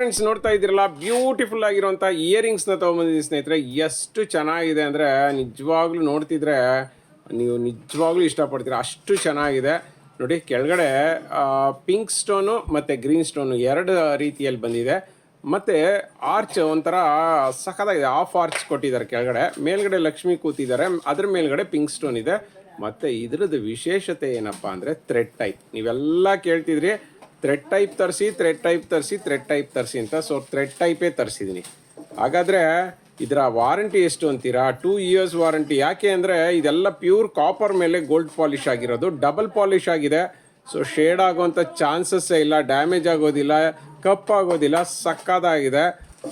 Friends ನೋಡ್ತಾ ಇದ್ದೀರಲ್ಲ? Beautiful ಆಗಿರುವಂಥ ಇಯರಿಂಗ್ಸ್ನ ತೊಗೊಂಬಂದಿದ್ದೀನಿ ಸ್ನೇಹಿತರೆ. ಎಷ್ಟು ಚೆನ್ನಾಗಿದೆ ಅಂದರೆ ನಿಜವಾಗ್ಲೂ ನೋಡ್ತಿದ್ರೆ ನೀವು ನಿಜವಾಗ್ಲೂ ಇಷ್ಟಪಡ್ತೀರ. ಅಷ್ಟು ಚೆನ್ನಾಗಿದೆ. ನೋಡಿ, ಕೆಳಗಡೆ ಪಿಂಕ್ ಸ್ಟೋನು ಮತ್ತು ಗ್ರೀನ್ ಸ್ಟೋನು ಎರಡು ರೀತಿಯಲ್ಲಿ ಬಂದಿದೆ. ಮತ್ತು ಆರ್ಚ್ ಒಂಥರ ಸಖತ್ತಾಗಿದೆ. ಆಫ್ ಆರ್ಚ್ ಕೊಟ್ಟಿದ್ದಾರೆ ಕೆಳಗಡೆ. ಮೇಲ್ಗಡೆ ಲಕ್ಷ್ಮಿ ಕೂತಿದ್ದಾರೆ. ಅದ್ರ ಮೇಲ್ಗಡೆ ಪಿಂಕ್ ಸ್ಟೋನ್ ಇದೆ. ಮತ್ತು ಇದ್ರದ್ದು ವಿಶೇಷತೆ ಏನಪ್ಪ ಅಂದರೆ ಥ್ರೆಡ್ ಟೈಪ್ ನೀವೆಲ್ಲ ಕೇಳ್ತಿದ್ರಿ. ಥ್ರೆಡ್ ಟೈಪ್ ತರಿಸಿ ಥ್ರೆಡ್ ಟೈಪ್ ತರಿಸಿ ಥ್ರೆಡ್ ಟೈಪ್ ತರಿಸಿ ಅಂತ. ಸೊ ಥ್ರೆಡ್ ಟೈಪೇ ತರಿಸಿದ್ದೀನಿ ಹಾಗಾದರೆ ಇದರ ವಾರಂಟಿ ಎಷ್ಟು ಅಂತೀರಾ? ಟೂ ಇಯರ್ಸ್ ವಾರಂಟಿ ಯಾಕೆ ಅಂದರೆ ಇದೆಲ್ಲ ಪ್ಯೂರ್ ಕಾಪರ್ ಮೇಲೆ ಗೋಲ್ಡ್ ಪಾಲಿಶ್ ಆಗಿರೋದು. ಡಬಲ್ ಪಾಲಿಶ್ ಆಗಿದೆ. ಸೊ ಶೇಡ್ ಆಗೋವಂಥ ಚಾನ್ಸಸ್ಸೇ ಇಲ್ಲ. ಡ್ಯಾಮೇಜ್ ಆಗೋದಿಲ್ಲ. ಕಪ್ ಆಗೋದಿಲ್ಲ. ಸಕ್ಕದಾಗಿದೆ.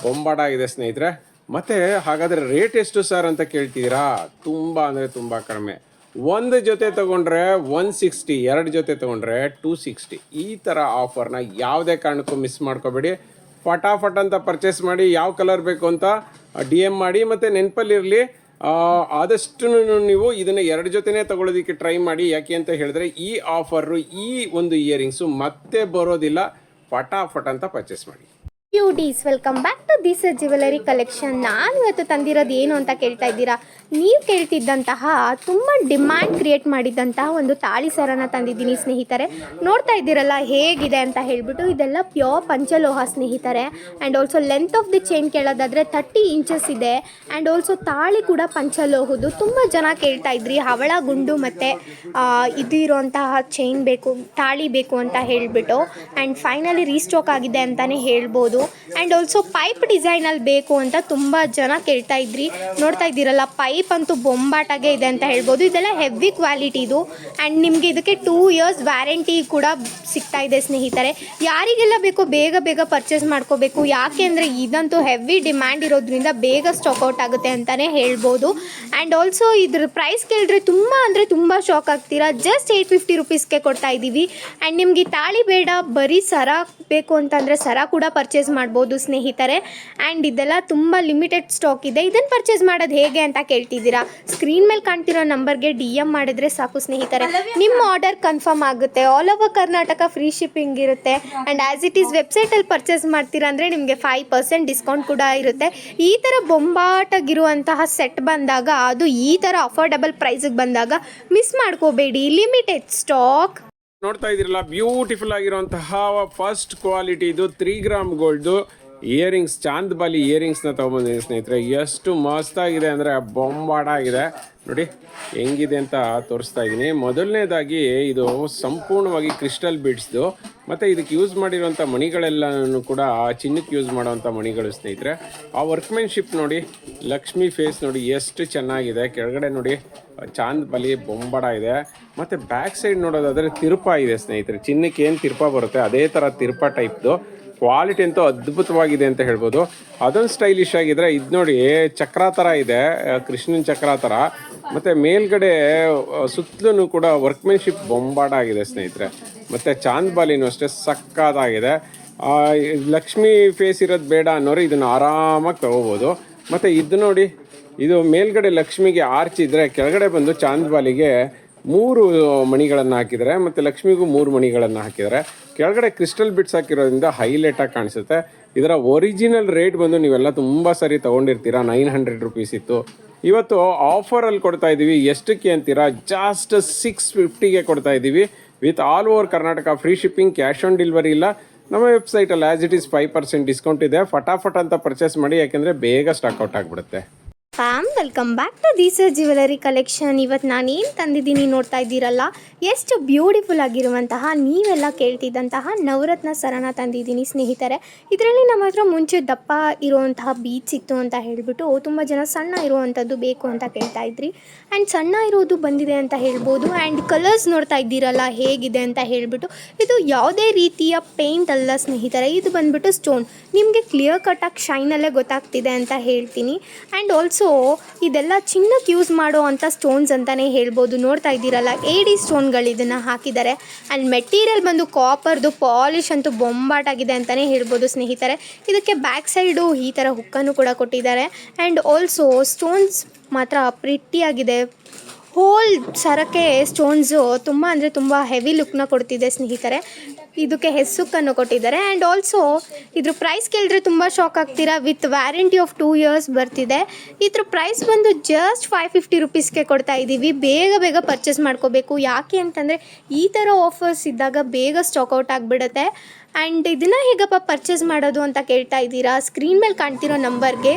ಬೊಂಬಾಡಾಗಿದೆ ಸ್ನೇಹಿತರೆ. ಮತ್ತು ಹಾಗಾದರೆ ರೇಟ್ ಎಷ್ಟು ಸರ್ ಅಂತ ಕೇಳ್ತಿದ್ದೀರಾ? ತುಂಬ ಅಂದರೆ ತುಂಬ ಕಡಿಮೆ. ಒಂದು ಜೊತೆ ತಗೊಂಡ್ರೆ ಒನ್ ಸಿಕ್ಸ್ಟಿ ಎರಡು ಜೊತೆ ತಗೊಂಡ್ರೆ ಟೂ ಸಿಕ್ಸ್ಟಿ ಈ ಥರ ಆಫರ್ನ ಯಾವುದೇ ಕಾರಣಕ್ಕೂ ಮಿಸ್ ಮಾಡ್ಕೋಬೇಡಿ. ಫಟಾಫಟ್ ಅಂತ ಪರ್ಚೇಸ್ ಮಾಡಿ ಯಾವ ಕಲರ್ ಬೇಕು ಅಂತ ಡಿ ಎಂ ಮಾಡಿ ಮತ್ತು ನೆನಪಲ್ಲಿರಲಿ ಆದಷ್ಟು ನೀವು ಇದನ್ನು ಎರಡು ಜೊತೆನೇ ತಗೊಳ್ಳೋದಕ್ಕೆ ಟ್ರೈ ಮಾಡಿ. ಯಾಕೆ ಅಂತ ಹೇಳಿದ್ರೆ ಈ ಆಫರು ಈ ಒಂದು ಇಯರಿಂಗ್ಸು ಮತ್ತೆ ಬರೋದಿಲ್ಲ. ಫಟಾಫಟ್ ಅಂತ ಪರ್ಚೇಸ್ ಮಾಡಿ. Beauties welcome back this jewellery collection ನಾನು ಇವತ್ತು ತಂದಿರೋದು ಏನು ಅಂತ ಕೇಳ್ತಾ ಇದ್ದೀರಾ? ನೀವು ಕೇಳ್ತಿದ್ದಂತಹ ತುಂಬ ಡಿಮ್ಯಾಂಡ್ ಕ್ರಿಯೇಟ್ ಮಾಡಿದ್ದಂತಹ ಒಂದು ತಾಳಿ ಸರನ ತಂದಿದ್ದೀನಿ ಸ್ನೇಹಿತರೆ. ನೋಡ್ತಾ ಇದ್ದೀರಲ್ಲ ಹೇಗಿದೆ ಅಂತ ಹೇಳಿಬಿಟ್ಟು ಇದೆಲ್ಲ ಪ್ಯೂರ್ ಪಂಚಲೋಹ ಸ್ನೇಹಿತರೆ. And also length of the chain ಕೇಳೋದಾದರೆ thirty inches ಇದೆ. ಆ್ಯಂಡ್ ಆಲ್ಸೋ ತಾಳಿ ಕೂಡ ಪಂಚಲೋಹದ್ದು. ತುಂಬ ಜನ ಕೇಳ್ತಾ ಇದ್ರಿ. ಹವಳ, ಗುಂಡು ಮತ್ತು ಇದು ಇರುವಂತಹ ಚೈನ್ ಬೇಕು, ತಾಳಿ ಬೇಕು ಅಂತ ಹೇಳಿಬಿಟ್ಟು. ಆ್ಯಂಡ್ ಫೈನಲಿ ರೀಸ್ಟಾಕ್ ಆಗಿದೆ ಅಂತಲೇ ಹೇಳ್ಬೋದು. ಆ್ಯಂಡ್ ಆಲ್ಸೋ ಪೈಪ್ ಡಿಸೈನಲ್ಲಿ ಬೇಕು ಅಂತ ತುಂಬ ಜನ ಕೇಳ್ತಾ ಇದ್ರಿ. ನೋಡ್ತಾ ಇದ್ದೀರಲ್ಲ ಪೈಪ್ ಅಂತೂ ಬೊಂಬಾಟಾಗೆ ಇದೆ ಅಂತ ಹೇಳ್ಬೋದು. ಇದೆಲ್ಲ ಹೆವಿ ಕ್ವಾಲಿಟಿ ಇದು ಆ್ಯಂಡ್ ನಿಮಗೆ ಇದಕ್ಕೆ ಟೂ ಇಯರ್ಸ್ ವ್ಯಾರಂಟಿ ಕೂಡ ಸಿಗ್ತಾ ಇದೆ ಸ್ನೇಹಿತರೆ. ಯಾರಿಗೆಲ್ಲ ಬೇಕು ಬೇಗ ಬೇಗ ಪರ್ಚೇಸ್ ಮಾಡ್ಕೋಬೇಕು. ಯಾಕೆ ಅಂದರೆ ಇದಂತೂ ಹೆವಿ ಡಿಮ್ಯಾಂಡ್ ಇರೋದ್ರಿಂದ ಬೇಗ ಸ್ಟಾಕ್ ಔಟ್ ಆಗುತ್ತೆ ಅಂತಲೇ ಹೇಳ್ಬೋದು. ಆ್ಯಂಡ್ ಆಲ್ಸೋ ಇದ್ರ ಪ್ರೈಸ್ ಕೇಳಿದ್ರೆ ತುಂಬ ಅಂದರೆ ತುಂಬ ಶಾಕ್ ಆಗ್ತೀರಾ. ಜಸ್ಟ್ ಏಯ್ಟ್ ಫಿಫ್ಟಿ ರುಪೀಸ್ಗೆ ಕೊಡ್ತಾ ಇದ್ದೀವಿ. ಆ್ಯಂಡ್ ನಿಮಗೆ ತಾಳಿ ಬೇಡ, ಬರೀ ಸರ ಬೇಕು ಅಂತಂದರೆ ಸರ ಕೂಡ ಪರ್ಚೇಸ್ ಮಾಡ್ಬೋದು ಸ್ನೇಹಿತರೆ. ಆ್ಯಂಡ್ ಇದೆಲ್ಲ ತುಂಬ ಲಿಮಿಟೆಡ್ ಸ್ಟಾಕ್ ಇದೆ. ಇದನ್ನು ಪರ್ಚೇಸ್ ಮಾಡೋದು ಹೇಗೆ ಅಂತ ಕೇಳ್ತಿದ್ದೀರಾ? ಸ್ಕ್ರೀನ್ ಮೇಲೆ ಕಾಣ್ತಿರೋ ನಂಬರ್ಗೆ ಡಿ ಎಂ ಮಾಡಿದ್ರೆ ಸಾಕು ಸ್ನೇಹಿತರೆ. ನಿಮ್ಮ ಆರ್ಡರ್ ಕನ್ಫರ್ಮ್ ಆಗುತ್ತೆ. All over Karnataka free shipping ಇರುತ್ತೆ. ಆ್ಯಂಡ್ ಆ್ಯಸ್ ಇಟ್ ಈಸ್ ವೆಬ್ಸೈಟಲ್ಲಿ ಪರ್ಚೇಸ್ ಮಾಡ್ತೀರಾ ಅಂದರೆ ನಿಮಗೆ ಫೈವ್ ಪರ್ಸೆಂಟ್ ಡಿಸ್ಕೌಂಟ್ ಕೂಡ ಇರುತ್ತೆ. ಈ ಥರ ಬೊಂಬಾಟಾಗಿರುವಂತಹ ಸೆಟ್ ಬಂದಾಗ ಅದು ಈ ಥರ ಅಫೋರ್ಡಬಲ್ ಪ್ರೈಸಿಗೆ ಬಂದಾಗ ಮಿಸ್ ಮಾಡ್ಕೋಬೇಡಿ. ಲಿಮಿಟೆಡ್ ಸ್ಟಾಕ್ ನೋಡ್ತಾ ಇದ್ದೀರಲ್ಲ ಬ್ಯೂಟಿಫುಲ್ ಆಗಿರುವಂತಹ ಫಸ್ಟ್ ಕ್ವಾಲಿಟಿ ಇದು three gram gold earrings, chand bali ಇಯರಿಂಗ್ಸ್ನ ತೊಗೊಂಬಂದಿದ್ದೀನಿ ಸ್ನೇಹಿತರೆ. ಎಷ್ಟು ಮಸ್ತಾಗಿದೆ ಅಂದರೆ ಬೊಂಬಾಡಾಗಿದೆ ನೋಡಿ, ಹೆಂಗಿದೆ ಅಂತ ತೋರಿಸ್ತಾ ಇದ್ದೀನಿ. ಮೊದಲನೇದಾಗಿ ಇದು ಸಂಪೂರ್ಣವಾಗಿ ಕ್ರಿಸ್ಟಲ್ ಬಿಡ್ಸ್ದು. ಮತ್ತು ಇದಕ್ಕೆ ಯೂಸ್ ಮಾಡಿರುವಂಥ ಮಣಿಗಳೆಲ್ಲನೂ ಕೂಡ ಚಿನ್ನಕ್ಕೆ ಯೂಸ್ ಮಾಡುವಂಥ ಮಣಿಗಳು ಸ್ನೇಹಿತರೆ. ಆ ವರ್ಕ್ಮೆನ್ಶಿಪ್ ನೋಡಿ, ಲಕ್ಷ್ಮಿ ಫೇಸ್ ನೋಡಿ ಎಷ್ಟು ಚೆನ್ನಾಗಿದೆ. ಕೆಳಗಡೆ ನೋಡಿ, ಚಾಂದ್ ಬಲಿ ಬೊಂಬಡ ಇದೆ ಮತ್ತು ಬ್ಯಾಕ್ ಸೈಡ್ ನೋಡೋದಾದರೆ ತಿರುಪ ಇದೆ ಸ್ನೇಹಿತರೆ. ಚಿನ್ನಕ್ಕೆ ಏನು ತಿರುಪ ಬರುತ್ತೆ? ಅದೇ ಥರ ತಿರುಪ ಟೈಪ್ದು. ಕ್ವಾಲಿಟಿ ಅಂತೂ ಅದ್ಭುತವಾಗಿದೆ ಅಂತ ಹೇಳ್ಬೋದು. ಅದೊಂದು ಸ್ಟೈಲಿಶ್ ಆಗಿದ್ರೆ, ಇದು ನೋಡಿ ಚಕ್ರ ಥರ ಇದೆ ಕೃಷ್ಣನ ಚಕ್ರ ಥರ ಮತ್ತು ಮೇಲ್ಗಡೆ ಸುತ್ತಲೂ ಕೂಡ ವರ್ಕ್ಮೆನ್ಶಿಪ್ ಬೊಂಬಾಡಾಗಿದೆ ಸ್ನೇಹಿತರೆ. ಮತ್ತು ಚಾಂದ್ ಬಾಲಿನೂ ಅಷ್ಟೇ ಸಕ್ಕತ್ತಾಗಿದೆ. ಲಕ್ಷ್ಮಿ ಫೇಸ್ ಇರೋದು ಬೇಡ ಅನ್ನೋರು ಇದನ್ನು ಆರಾಮಾಗಿ ತಗೋಬೋದು. ಮತ್ತು ಇದು ನೋಡಿ, ಇದು ಮೇಲ್ಗಡೆ ಲಕ್ಷ್ಮಿಗೆ ಆರ್ಚ್ ಇದ್ದರೆ ಕೆಳಗಡೆ ಬಂದು ಚಾಂದ್ ಬಾಲಿಗೆ ಮೂರು ಮಣಿಗಳನ್ನು ಹಾಕಿದರೆ ಮತ್ತು ಲಕ್ಷ್ಮಿಗೂ ಮೂರು ಮಣಿಗಳನ್ನು ಹಾಕಿದ್ದಾರೆ. ಕೆಳಗಡೆ ಕ್ರಿಸ್ಟಲ್ ಬಿಟ್ಸ್ ಹಾಕಿರೋದ್ರಿಂದ ಹೈಲೈಟಾಗಿ ಕಾಣಿಸುತ್ತೆ. ಇದರ ಒರಿಜಿನಲ್ ರೇಟ್ ಬಂದು ನೀವೆಲ್ಲ ತುಂಬ ಸರಿ ತೊಗೊಂಡಿರ್ತೀರಾ ನೈನ್ ಹಂಡ್ರೆಡ್ ರುಪೀಸ್ ಇತ್ತು. ಇವತ್ತು ಆಫರಲ್ಲಿ ಕೊಡ್ತಾ ಇದ್ದೀವಿ ಎಷ್ಟಕ್ಕೆ ಅಂತೀರಾ? ಜಾಸ್ಟ್ ಸಿಕ್ಸ್ ಫಿಫ್ಟಿಗೆ ಕೊಡ್ತಾ ಇದ್ದೀವಿ with all over Karnataka free shipping cash on delivery ಇಲ್ಲ. ನಮ್ಮ ವೆಬ್ಸೈಟಲ್ಲಿ as it is five percent discount ಇದೆ. ಫಟಾಫಟ್ ಅಂತ ಪರ್ಚೇಸ್ ಮಾಡಿ, ಯಾಕೆಂದರೆ ಬೇಗ ಸ್ಟಾಕ್ ಔಟ್ ಆಗಿಬಿಡುತ್ತೆ. Fam welcome back to these jewellery collection ಇವತ್ತು ನಾನು ಏನು ತಂದಿದ್ದೀನಿ ನೋಡ್ತಾ ಇದ್ದೀರಲ್ಲ, ಎಷ್ಟು ಬ್ಯೂಟಿಫುಲ್ ಆಗಿರುವಂತಹ ನೀವೆಲ್ಲ ಕೇಳ್ತಿದ್ದಂತಹ ನವರತ್ನ ಸರನ ತಂದಿದ್ದೀನಿ ಸ್ನೇಹಿತರೆ. ಇದರಲ್ಲಿ ನಮ್ಮ ಹತ್ರ ಮುಂಚೆ ದಪ್ಪ ಇರುವಂತಹ ಬೀಚ್ ಇತ್ತು ಅಂತ ಹೇಳಿಬಿಟ್ಟು ತುಂಬ ಜನ ಸಣ್ಣ ಇರುವಂಥದ್ದು ಬೇಕು ಅಂತ ಕೇಳ್ತಾ ಇದ್ರಿ. ಆ್ಯಂಡ್ ಸಣ್ಣ ಇರೋದು ಬಂದಿದೆ ಅಂತ ಹೇಳ್ಬೋದು. ಆ್ಯಂಡ್ ಕಲರ್ಸ್ ನೋಡ್ತಾ ಇದ್ದೀರಲ್ಲ, ಹೇಗಿದೆ ಅಂತ ಹೇಳಿಬಿಟ್ಟು. ಇದು ಯಾವುದೇ ರೀತಿಯ ಪೇಂಟ್ ಅಲ್ಲ ಸ್ನೇಹಿತರೆ, ಇದು ಬಂದುಬಿಟ್ಟು ಸ್ಟೋನ್ ನಿಮಗೆ ಕ್ಲಿಯರ್ ಕಟ್ಟಾಗಿ ಶೈನಲ್ಲೇ ಗೊತ್ತಾಗ್ತಿದೆ ಅಂತ ಹೇಳ್ತೀನಿ. ಆ್ಯಂಡ್ ಆಲ್ಸೋ ಇದೆಲ್ಲ ಚಿನ್ನಕ್ಕೆ ಯೂಸ್ ಮಾಡೋ ಅಂಥ ಸ್ಟೋನ್ಸ್ ಅಂತಲೇ ಹೇಳ್ಬೋದು. ನೋಡ್ತಾ ಇದ್ದೀರಲ್ಲ ಎ ಡಿ ಸ್ಟೋನ್ಗಳು ಇದನ್ನು ಹಾಕಿದ್ದಾರೆ. ಆ್ಯಂಡ್ ಮೆಟೀರಿಯಲ್ ಬಂದು ಕಾಪರ್ದು ಪಾಲಿಶ್ ಅಂತೂ ಬೊಂಬಾಟಾಗಿದೆ ಅಂತಲೇ ಹೇಳ್ಬೋದು ಸ್ನೇಹಿತರೆ. ಇದಕ್ಕೆ ಬ್ಯಾಕ್ ಸೈಡು ಈ ಥರ ಹುಕ್ಕನ್ನು ಕೂಡ ಕೊಟ್ಟಿದ್ದಾರೆ. ಆ್ಯಂಡ್ ಆಲ್ಸೋ ಸ್ಟೋನ್ಸ್ ಮಾತ್ರ ಪ್ರಿಟ್ಟಿಯಾಗಿದೆ ಹೋಲ್ ಸರಕ್ಕೆ ಸ್ಟೋನ್ಸು ತುಂಬ ಅಂದರೆ ತುಂಬ ಹೆವಿ ಲುಕ್ನ ಕೊಡ್ತಿದೆ ಸ್ನೇಹಿತರೆ. ಇದಕ್ಕೆ ಹೆಸುಕನ್ನು ಕೊಟ್ಟಿದ್ದಾರೆ. ಆ್ಯಂಡ್ ಆಲ್ಸೋ ಇದ್ರ ಪ್ರೈಸ್ ಕೇಳಿದ್ರೆ ತುಂಬ ಶಾಕ್ ಆಗ್ತೀರಾ? With warranty of two years ಬರ್ತಿದೆ. ಇದ್ರ ಪ್ರೈಸ್ ಬಂದು ಜಸ್ಟ್ ಫೈವ್ ಫಿಫ್ಟಿ ರುಪೀಸ್ಗೆ ಕೊಡ್ತಾ ಇದ್ದೀವಿ ಬೇಗ ಬೇಗ ಪರ್ಚೇಸ್ ಮಾಡ್ಕೋಬೇಕು. ಯಾಕೆ ಅಂತಂದರೆ, ಈ ಥರ ಆಫರ್ಸ್ ಇದ್ದಾಗ ಬೇಗ ಸ್ಟಾಕ್ಔಟ್ ಆಗಿಬಿಡುತ್ತೆ. ಆ್ಯಂಡ್ ಇದನ್ನು ಹೇಗಪ್ಪ ಪರ್ಚೇಸ್ ಮಾಡೋದು ಅಂತ ಕೇಳ್ತಾ ಇದ್ದೀರಾ ಸ್ಕ್ರೀನ್ ಮೇಲೆ ಕಾಣ್ತಿರೋ ನಂಬರ್ಗೆ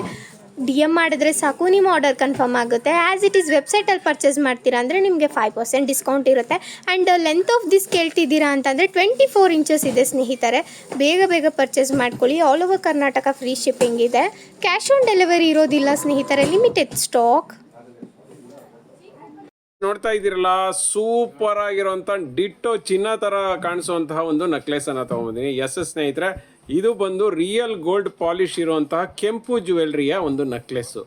ಡಿ ಎಂ ಮಾಡಿದ್ರೆ ಸಾಕು, ನಿಮ್ಮ ಆರ್ಡರ್ ಕನ್ಫರ್ಮ್ ಆಗುತ್ತೆ. ಆ್ಯಸ್ ಇಟ್ ಈಸ್ ವೆಬ್ಸೈಟಲ್ಲಿ ಪರ್ಚೇಸ್ ಮಾಡ್ತೀರಾ ಅಂದರೆ ನಿಮಗೆ ಫೈವ್ ಪರ್ಸೆಂಟ್ ಡಿಸ್ಕೌಂಟ್ ಇರುತ್ತೆ. ಆ್ಯಂಡ್ ಲೆಂತ್ ಆಫ್ ದಿಸ್ ಕೇಳ್ತಿದ್ದೀರಾ ಅಂತಂದರೆ ಟ್ವೆಂಟಿ ಫೋರ್ ಇಂಚಸ್ ಇದೆ ಸ್ನೇಹಿತರೆ. ಬೇಗ ಬೇಗ ಪರ್ಚೇಸ್ ಮಾಡ್ಕೊಳ್ಳಿ. All over Karnataka free shipping ಇದೆ. ಕ್ಯಾಶ್ ಆನ್ ಡೆಲಿವರಿ ಇರೋದಿಲ್ಲ ಸ್ನೇಹಿತರೆ. ಲಿಮಿಟೆಡ್ ಸ್ಟಾಕ್ ನೋಡ್ತಾ ಇದ್ದೀರಲ್ಲ ಸೂಪರ್ ಆಗಿರುವಂತ ಡಿಟ್ಟೋ ಚಿನ್ನ ತರ ಕಾಣಿಸುವಂತಹ ಒಂದು ನೆಕ್ಲೆಸ್ ಅನ್ನ ತಗೊಂಬಂದಿನಿ ಎಸ್ ಸ್ನೇಹಿತರೆ. ಇದು ಬಂದು ರಿಯಲ್ ಗೋಲ್ಡ್ ಪಾಲಿಶ್ ಇರುವಂತಹ ಕೆಂಪು ಜ್ಯುವೆಲ್ರಿಯ ಒಂದು ನೆಕ್ಲೆಸ್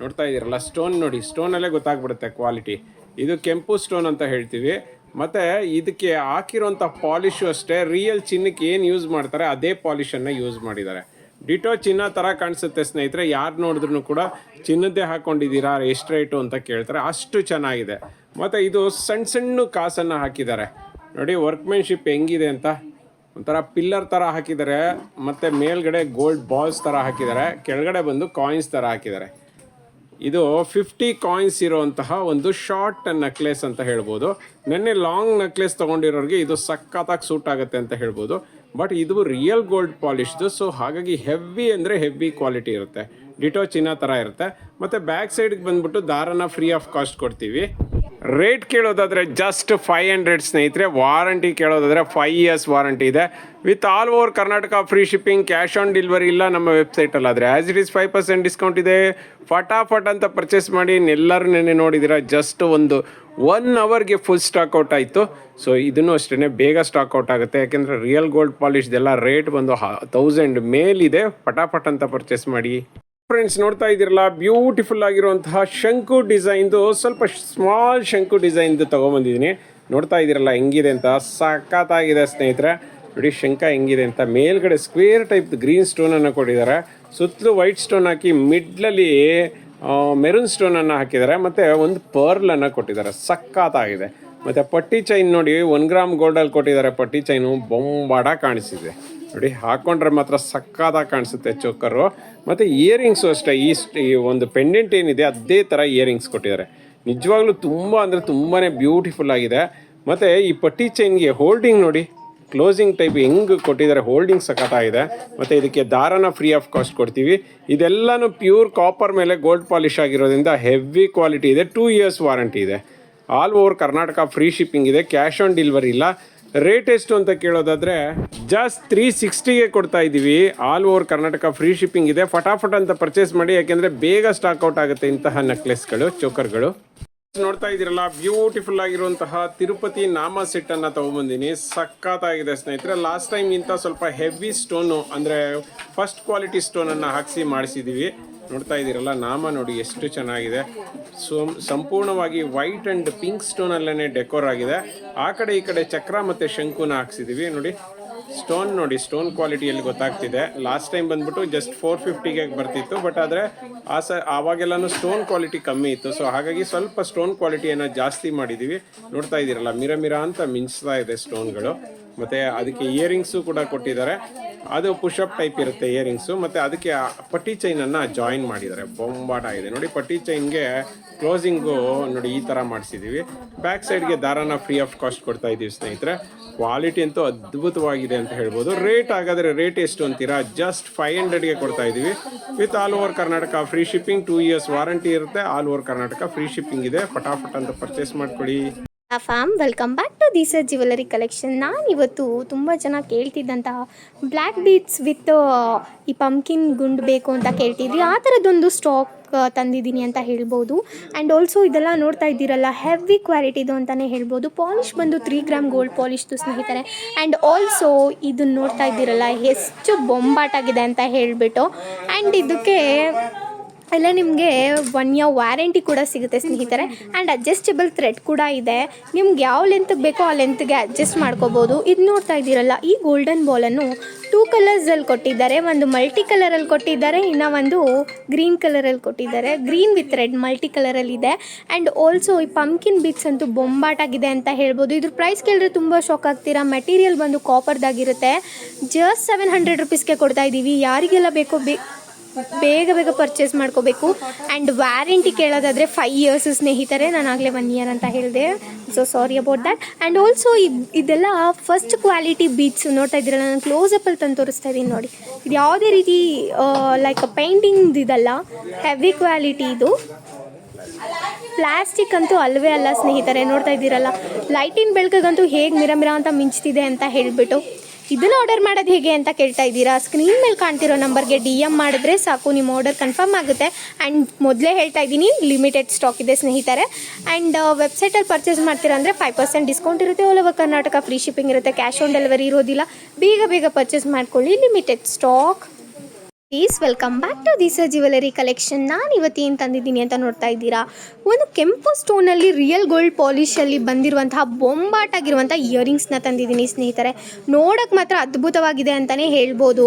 ನೋಡ್ತಾ ಇದ್ದೀರಲ್ಲ ಸ್ಟೋನ್ ನೋಡಿ ಸ್ಟೋನ್ ಅಲ್ಲೇ ಗೊತ್ತಾಗ್ಬಿಡುತ್ತೆ ಕ್ವಾಲಿಟಿ ಇದು ಕೆಂಪು ಸ್ಟೋನ್ ಅಂತ ಹೇಳ್ತೀವಿ. ಮತ್ತೆ ಇದಕ್ಕೆ ಹಾಕಿರುವಂತ ಪಾಲಿಶು ಅಷ್ಟೇ ರಿಯಲ್ ಚಿನ್ನಕ್ಕೆ ಏನು ಯೂಸ್ ಮಾಡ್ತಾರೆ, ಅದೇ ಪಾಲಿಶ್ ಅನ್ನ ಯೂಸ್ ಮಾಡಿದ್ದಾರೆ. ಡಿಟೋ ಚಿನ್ನ ತರ ಕಾಣಿಸುತ್ತೆ ಸ್ನೇಹಿತರೆ, ಯಾರು ನೋಡಿದ್ರು ಕೂಡ ಚಿನ್ನದ್ದೇ ಹಾಕ್ಕೊಂಡಿದ್ದೀರಾ ಎಷ್ಟು ರೇಟು ಅಂತ ಕೇಳ್ತಾರೆ, ಅಷ್ಟು ಚೆನ್ನಾಗಿದೆ. ಮತ್ತೆ ಇದು ಸಣ್ಣ ಸಣ್ಣ ಕಾಸನ್ನು ಹಾಕಿದ್ದಾರೆ. ನೋಡಿ ವರ್ಕ್ಮೆನ್ಶಿಪ್ ಹೆಂಗಿದೆ ಅಂತ. ಒಂಥರ ಪಿಲ್ಲರ್ ಥರ ಹಾಕಿದ್ದಾರೆ, ಮತ್ತು ಮೇಲ್ಗಡೆ ಗೋಲ್ಡ್ ಬಾಲ್ಸ್ ಥರ ಹಾಕಿದ್ದಾರೆ, ಕೆಳಗಡೆ ಬಂದು ಕಾಯಿನ್ಸ್ ಥರ ಹಾಕಿದ್ದಾರೆ. ಇದು ಫಿಫ್ಟಿ ಕಾಯಿನ್ಸ್ ಇರುವಂತಹ ಒಂದು ಶಾರ್ಟ್ ನೆಕ್ಲೆಸ್ ಅಂತ ಹೇಳ್ಬೋದು. ನೆನ್ನೆ ಲಾಂಗ್ ನೆಕ್ಲೆಸ್ ತೊಗೊಂಡಿರೋರಿಗೆ ಇದು ಸಖತ್ತಾಗಿ ಸೂಟ್ ಆಗುತ್ತೆ ಅಂತ ಹೇಳ್ಬೋದು. ಬಟ್ ಇದು ರಿಯಲ್ ಗೋಲ್ಡ್ ಪಾಲಿಶ್ದು ಸೊ ಹಾಗಾಗಿ ಹೆವಿ ಅಂದರೆ ಹೆವಿ ಕ್ವಾಲಿಟಿ ಇರುತ್ತೆ. ಡಿಟೋ ಚಿನ್ನ ಥರ ಇರುತ್ತೆ. ಮತ್ತು ಬ್ಯಾಕ್ ಸೈಡ್ಗೆ ಬಂದ್ಬಿಟ್ಟು ದಾರನ ಫ್ರೀ ಆಫ್ ಕಾಸ್ಟ್ ಕೊಡ್ತೀವಿ. ರೇಟ್ ಕೇಳೋದಾದರೆ ಜಸ್ಟ್ ಫೈವ್ ಹಂಡ್ರೆಡ್ ಸ್ನೇಹಿತರೆ ವಾರಂಟಿ ಕೇಳೋದಾದರೆ ಫೈವ್ ಇಯರ್ಸ್ ವಾರಂಟಿ ಇದೆ. With all over Karnataka free shipping cash on delivery ಇಲ್ಲ ನಮ್ಮ ವೆಬ್ಸೈಟಲ್ಲಿ ಆದರೆ as it is five percent discount ಇದೆ. ಫಟಾಫಟ್ ಅಂತ ಪರ್ಚೇಸ್ ಮಾಡಿ ಎಲ್ಲರೂ ನೆನೆ ನೋಡಿದ್ದೀರಾ ಜಸ್ಟ್ ಒಂದು ಒನ್ ಅವರ್ಗೆ ಫುಲ್ ಸ್ಟಾಕ್ ಔಟ್ ಆಯಿತು. ಸೊ ಇದನ್ನು ಅಷ್ಟೇ ಬೇಗ ಸ್ಟಾಕ್ ಔಟ್ ಆಗುತ್ತೆ. ಯಾಕೆಂದರೆ ರಿಯಲ್ ಗೋಲ್ಡ್ ಪಾಲಿಶ್ದೆಲ್ಲ ರೇಟ್ ಬಂದು ತೌಸಂಡ್ ಮೇಲಿದೆ. ಫಟಾಫಟ್ ಅಂತ ಪರ್ಚೇಸ್ ಮಾಡಿ. ಫ್ರೆಂಡ್ಸ್ ನೋಡ್ತಾ ಇದ್ದೀರಲ್ಲ ಬ್ಯೂಟಿಫುಲ್ ಆಗಿರುವಂತಹ ಶಂಕು ಡಿಸೈನ್ದು ಸ್ವಲ್ಪ ಸ್ಮಾಲ್ ಶಂಕು ಡಿಸೈನ್ದು ತೊಗೊಂಬಂದಿದ್ದೀನಿ. ನೋಡ್ತಾ ಇದ್ದೀರಲ್ಲ, ಹೆಂಗಿದೆ ಅಂತ, ಸಖತ್ತಾಗಿದೆ ಸ್ನೇಹಿತರೆ. ನೋಡಿ, ಶಂಕ ಹೆಂಗಿದೆ ಅಂತ, ಮೇಲ್ಗಡೆ ಸ್ಕ್ವೇರ್ ಟೈಪ್ ಗ್ರೀನ್ ಸ್ಟೋನನ್ನು ಕೊಟ್ಟಿದ್ದಾರೆ. ಸುತ್ತಲೂ ವೈಟ್ ಸ್ಟೋನ್ ಹಾಕಿ ಮಿಡ್ಲಲ್ಲಿ ಮೆರೂನ್ ಸ್ಟೋನನ್ನು ಹಾಕಿದ್ದಾರೆ. ಮತ್ತು ಒಂದು ಪರ್ಲನ್ನು ಕೊಟ್ಟಿದ್ದಾರೆ. ಸಖತ್ತಾಗಿದೆ. ಮತ್ತು ಪಟ್ಟಿ ಚೈನ್ ನೋಡಿ ಒನ್ ಗ್ರಾಮ್ ಗೋಲ್ಡಲ್ಲಿ ಕೊಟ್ಟಿದ್ದಾರೆ. ಪಟ್ಟಿ ಚೈನು ಬೊಂಬಾಡ ಕಾಣಿಸಿದೆ. ನೋಡಿ, ಹಾಕೊಂಡ್ರೆ ಮಾತ್ರ ಸಕ್ಕತ್ತಾಗಿ ಕಾಣಿಸುತ್ತೆ ಚೋಕರು. ಮತ್ತು ಇಯರಿಂಗ್ಸು ಅಷ್ಟೇ, ಈ ಒಂದು ಪೆಂಡೆಂಟ್ ಏನಿದೆ, ಅದೇ ಥರ ಇಯರಿಂಗ್ಸ್ ಕೊಟ್ಟಿದ್ದಾರೆ. ನಿಜವಾಗ್ಲೂ ತುಂಬ ಅಂದರೆ ತುಂಬಾ ಬ್ಯೂಟಿಫುಲ್ ಆಗಿದೆ. ಮತ್ತು ಈ ಪಟ್ಟಿ ಚೈನ್ಗೆ ಹೋಲ್ಡಿಂಗ್ ನೋಡಿ ಕ್ಲೋಸಿಂಗ್ ಟೈಪ್ ಹೆಂಗೆ ಕೊಟ್ಟಿದ್ದಾರೆ ಹೋಲ್ಡಿಂಗ್ ಸಖತ್ತಾಗಿದೆ ಮತ್ತು ಇದಕ್ಕೆ ದಾರನ ಫ್ರೀ ಆಫ್ ಕಾಸ್ಟ್ ಕೊಡ್ತೀವಿ. ಇದೆಲ್ಲನೂ ಪ್ಯೂರ್ ಕಾಪರ್ ಮೇಲೆ ಗೋಲ್ಡ್ ಪಾಲಿಶ್ ಆಗಿರೋದ್ರಿಂದ ಹೆವಿ ಕ್ವಾಲಿಟಿ ಇದೆ ಟೂ ಇಯರ್ಸ್ ವಾರಂಟಿ ಇದೆ. All over Karnataka free shipping ಇದೆ ಕ್ಯಾಶ್ ಆನ್ ಡೆಲಿವರಿ ಇಲ್ಲ. ರೇಟ್ ಎಷ್ಟು ಅಂತ ಕೇಳೋದಾದ್ರೆ ಜಸ್ಟ್ ತ್ರೀ ಸಿಕ್ಸ್ಟಿಗೆ ಕೊಡ್ತಾ ಇದ್ದೀವಿ all over Karnataka free shipping ಇದೆ. ಫಟಾಫಟ್ ಅಂತ ಪರ್ಚೇಸ್ ಮಾಡಿ, ಯಾಕೆಂದರೆ ಬೇಗ ಸ್ಟಾಕ್ ಔಟ್ ಆಗುತ್ತೆ ಇಂತಹ ನೆಕ್ಲೆಸ್ಗಳು ಚೋಕರ್ಗಳು ನೋಡ್ತಾ ಇದ್ದೀರಲ್ಲ ಬ್ಯೂಟಿಫುಲ್ ಆಗಿರುವಂತಹ ತಿರುಪತಿ ನಾಮ ಸೆಟ್ ಅನ್ನ ತಗೊಂಬಂದಿನಿ. ಸಖತ್ತಾಗಿದೆ ಸ್ನೇಹಿತರೆ. ಲಾಸ್ಟ್ ಟೈಮ್ ಇಂತ ಸ್ವಲ್ಪ ಹೆವಿ ಸ್ಟೋನು ಅಂದ್ರೆ ಫಸ್ಟ್ ಕ್ವಾಲಿಟಿ ಸ್ಟೋನ್ ಅನ್ನ ಹಾಕಿಸಿ ಮಾಡಿಸಿದೀವಿ. ನೋಡ್ತಾ ಇದ್ದೀರಲ್ಲ, ನಾಮ ನೋಡಿ ಎಷ್ಟು ಚೆನ್ನಾಗಿದೆ. ಸೊ ಸಂಪೂರ್ಣವಾಗಿ ವೈಟ್ ಅಂಡ್ ಪಿಂಕ್ ಸ್ಟೋನ್ ಅಲ್ಲೇ ಡೆಕೋರ್ ಆಗಿದೆ. ಆ ಕಡೆ ಈ ಕಡೆ ಚಕ್ರ ಮತ್ತೆ ಶಂಕುನ ಹಾಕ್ಸಿದೀವಿ. ನೋಡಿ, ಸ್ಟೋನ್ ನೋಡಿ, ಸ್ಟೋನ್ ಕ್ವಾಲಿಟಿಯಲ್ಲಿ ಗೊತ್ತಾಗ್ತಿದೆ. ಲಾಸ್ಟ್ ಟೈಮ್ ಬಂದ್ಬಿಟ್ಟು ಜಸ್ಟ್ ಫೋರ್ ಫಿಫ್ಟಿಗೆ ಬರ್ತಿತ್ತು, ಬಟ್ ಆದರೆ ಆ ಸ, ಆವಾಗೆಲ್ಲನೂ ಸ್ಟೋನ್ ಕ್ವಾಲಿಟಿ ಕಮ್ಮಿ ಇತ್ತು. ಸೊ ಹಾಗಾಗಿ ಸ್ವಲ್ಪ ಸ್ಟೋನ್ ಕ್ವಾಲಿಟಿಯನ್ನು ಜಾಸ್ತಿ ಮಾಡಿದ್ದೀವಿ ನೋಡ್ತಾ ಇದ್ದೀರಲ್ಲ ಮಿರ ಮಿರ ಅಂತ ಮಿಂಚ್ತಾ ಇದೆ ಸ್ಟೋನ್ಗಳು. ಮತ್ತು ಅದಕ್ಕೆ ಇಯರಿಂಗ್ಸು ಕೂಡ ಕೊಟ್ಟಿದ್ದಾರೆ. ಅದು ಪುಷಪ್ ಟೈಪ್ ಇರುತ್ತೆ ಇಯರಿಂಗ್ಸು ಮತ್ತು ಅದಕ್ಕೆ ಪಟ್ಟಿ ಚೈನನ್ನು ಜಾಯಿನ್ ಮಾಡಿದ್ದಾರೆ. ಬೊಂಬಾಟ ಇದೆ. ನೋಡಿ, ಪಟ್ಟಿ ಚೈನ್ಗೆ ಕ್ಲೋಸಿಂಗು ನೋಡಿ, ಈ ಥರ ಮಾಡಿಸಿದ್ದೀವಿ ಬ್ಯಾಕ್ ಸೈಡ್ಗೆ ದಾರಾನ ಫ್ರೀ ಆಫ್ ಕಾಸ್ಟ್ ಕೊಡ್ತಾ ಇದ್ದೀವಿ ಸ್ನೇಹಿತರೆ. ಕ್ವಾಲಿಟಿ ಅಂತೂ ಅದ್ಭುತವಾಗಿದೆ ಅಂತ ಹೇಳ್ಬೋದು. ರೇಟ್ ಹಾಗಾದರೆ ರೇಟ್ ಎಷ್ಟು ಅಂತೀರಾ? ಜಸ್ಟ್ ಫೈವ್ ಹಂಡ್ರೆಡ್ಗೆ ಕೊಡ್ತಾ ಇದ್ದೀವಿ with all over Karnataka free shipping two years warranty ಇರುತ್ತೆ. All over Karnataka free shipping ಇದೆ. ಫಟಾಫಟ್ ಅಂತ ಪರ್ಚೇಸ್ ಮಾಡ್ಕೊಳ್ಳಿ. Fam welcome back to these jewellery collection ನಾನಿವತ್ತು ತುಂಬ ಜನ ಕೇಳ್ತಿದ್ದಂತಹ ಬ್ಲ್ಯಾಕ್ ಬೀಟ್ಸ್ ವಿತ್ ಈ ಪಂಕಿನ್ ಗುಂಡು ಬೇಕು ಅಂತ ಕೇಳ್ತಿದ್ವಿ ಆ ಥರದ್ದೊಂದು ಸ್ಟಾಕ್ ತಂದಿದ್ದೀನಿ ಅಂತ ಹೇಳ್ಬೋದು. ಆ್ಯಂಡ್ ಆಲ್ಸೋ ಇದೆಲ್ಲ ನೋಡ್ತಾ ಇದ್ದೀರಲ್ಲ ಹೆವಿ ಕ್ವಾಲಿಟಿದು ಅಂತಲೇ ಹೇಳ್ಬೋದು. ಪಾಲಿಶ್ ಬಂದು ತ್ರೀ ಗ್ರಾಮ್ ಗೋಲ್ಡ್ ಪಾಲಿಶ್ದು ಸ್ನೇಹಿತರೆ. ಆ್ಯಂಡ್ ಆಲ್ಸೋ ಇದನ್ನು ನೋಡ್ತಾ ಇದ್ದೀರಲ್ಲ, ಎಷ್ಟು ಬೊಂಬಾಟಾಗಿದೆ ಅಂತ ಹೇಳಿಬಿಟ್ಟು. ಆ್ಯಂಡ್ ಇದಕ್ಕೆ ಎಲ್ಲ ನಿಮಗೆ ಒನ್ ಇಯರ್ ವ್ಯಾರಂಟಿ ಕೂಡ ಸಿಗುತ್ತೆ ಸ್ನೇಹಿತರೆ. ಆ್ಯಂಡ್ ಅಡ್ಜಸ್ಟಬಲ್ ಥ್ರೆಡ್ ಕೂಡ ಇದೆ. ನಿಮ್ಗೆ ಯಾವ ಲೆಂತ್ಗೆ ಬೇಕೋ ಆ ಲೆಂತ್ಗೆ ಅಡ್ಜಸ್ಟ್ ಮಾಡ್ಕೋಬೋದು. ಇದು ನೋಡ್ತಾ ಇದ್ದೀರಲ್ಲ, ಈ ಗೋಲ್ಡನ್ ಬಾಲನ್ನು ಟೂ ಕಲರ್ಸಲ್ಲಿ ಕೊಟ್ಟಿದ್ದಾರೆ. ಒಂದು ಮಲ್ಟಿ ಕಲರಲ್ಲಿ ಕೊಟ್ಟಿದ್ದಾರೆ, ಇನ್ನು ಒಂದು ಗ್ರೀನ್ ಕಲರಲ್ಲಿ ಕೊಟ್ಟಿದ್ದಾರೆ. ಗ್ರೀನ್ ವಿತ್ ರೆಡ್ ಮಲ್ಟಿ ಕಲರಲ್ಲಿ ಇದೆ. ಆ್ಯಂಡ್ ಆಲ್ಸೋ ಈ ಪಂಕಿನ್ ಬೀಟ್ಸ್ ಅಂತೂ ಬೊಂಬಾಟಾಗಿದೆ ಅಂತ ಹೇಳ್ಬೋದು. ಇದ್ರ ಪ್ರೈಸ್ ಕೇಳಿದ್ರೆ ತುಂಬ ಶಾಕ್ ಆಗ್ತೀರಾ? ಮೆಟೀರಿಯಲ್ ಬಂದು ಕಾಪರ್ದಾಗಿರುತ್ತೆ ಜಸ್ಟ್ ಸೆವೆನ್ ಹಂಡ್ರೆಡ್ ರುಪೀಸ್ಗೆ ಕೊಡ್ತಾ ಇದ್ದೀವಿ ಯಾರಿಗೆಲ್ಲ ಬೇಕೋ ಬೇ ಬೇಗ ಬೇಗ ಪರ್ಚೇಸ್ ಮಾಡ್ಕೋಬೇಕು. ಆ್ಯಂಡ್ ವ್ಯಾರಂಟಿ ಕೇಳೋದಾದರೆ ಫೈವ್ ಇಯರ್ಸ್ ಸ್ನೇಹಿತರೆ, ನಾನು ಆಗಲೇ ಒನ್ ಇಯರ್ ಅಂತ ಹೇಳಿದೆ. So sorry about that and also ಇದೆಲ್ಲ ಫಸ್ಟ್ ಕ್ವಾಲಿಟಿ ಬೀಟ್ಸ್ ನೋಡ್ತಾ ಇದ್ದೀರಲ್ಲ, ನಾನು ಕ್ಲೋಸಪ್ಪಲ್ಲಿ ತಂದು ತೋರಿಸ್ತಾ ಇದ್ದೀನಿ ನೋಡಿ. ಇದು ಯಾವುದೇ ರೀತಿ ಲೈಕ್ ಪೇಂಟಿಂಗ್ ಇದಲ್ಲ ಹೆವಿ ಕ್ವಾಲಿಟಿ ಇದು. ಪ್ಲಾಸ್ಟಿಕ್ ಅಂತೂ ಅಲ್ವೇ ಅಲ್ಲ ಸ್ನೇಹಿತರೆ, ನೋಡ್ತಾ ಇದ್ದೀರಲ್ಲ. ಲೈಟಿನ ಬೆಳಕಿಗಂತೂ ಹೇಗೆ ಮಿರ ಮಿರ ಅಂತ ಮಿಂಚ್ತಿದೆ ಅಂತ ಹೇಳಿಬಿಟ್ಟು. ಇದನ್ನು ಆರ್ಡರ್ ಮಾಡೋದು ಹೇಗೆ ಅಂತ ಕೇಳ್ತಾ ಇದ್ದೀರಾ? ಸ್ಕ್ರೀನ್ ಮೇಲೆ ಕಾಣ್ತಿರೋ ನಂಬರ್ಗೆ ಡಿ ಎಂ ಮಾಡಿದ್ರೆ ಸಾಕು, ನಿಮ್ಮ ಆರ್ಡರ್ ಕನ್ಫರ್ಮ್ ಆಗುತ್ತೆ. ಆ್ಯಂಡ್ ಮೊದಲೇ ಹೇಳ್ತಾ ಇದ್ದೀನಿ ಲಿಮಿಟೆಡ್ ಸ್ಟಾಕ್ ಇದೆ ಸ್ನೇಹಿತರೆ. ಆ್ಯಂಡ್ ವೆಬ್ಸೈಟಲ್ಲಿ ಪರ್ಚೇಸ್ ಮಾಡ್ತೀರಾ ಅಂದರೆ ಫೈವ್ ಪರ್ಸೆಂಟ್ ಡಿಸ್ಕೌಂಟ್ ಇರುತ್ತೆ. All over Karnataka free shipping ಇರುತ್ತೆ ಕ್ಯಾಶ್ ಆನ್ ಡೆಲಿವರಿ ಇರೋದಿಲ್ಲ. ಬೇಗ ಬೇಗ ಪರ್ಚೇಸ್ ಮಾಡ್ಕೊಳ್ಳಿ limited stock please welcome back to this jewellery collection ನಾನು ಇವತ್ತೇನು ತಂದಿದ್ದೀನಿ ಅಂತ ನೋಡ್ತಾ ಇದ್ದೀರಾ? ಒಂದು ಕೆಂಪು ಸ್ಟೋನಲ್ಲಿ ರಿಯಲ್ ಗೋಲ್ಡ್ ಪಾಲಿಶಲ್ಲಿ ಬಂದಿರುವಂತಹ ಬೊಂಬಾಟಾಗಿರುವಂಥ ಇಯರಿಂಗ್ಸ್ನ ತಂದಿದ್ದೀನಿ ಸ್ನೇಹಿತರೆ. ನೋಡೋಕ್ಕೆ ಮಾತ್ರ ಅದ್ಭುತವಾಗಿದೆ ಅಂತಲೇ ಹೇಳ್ಬೋದು.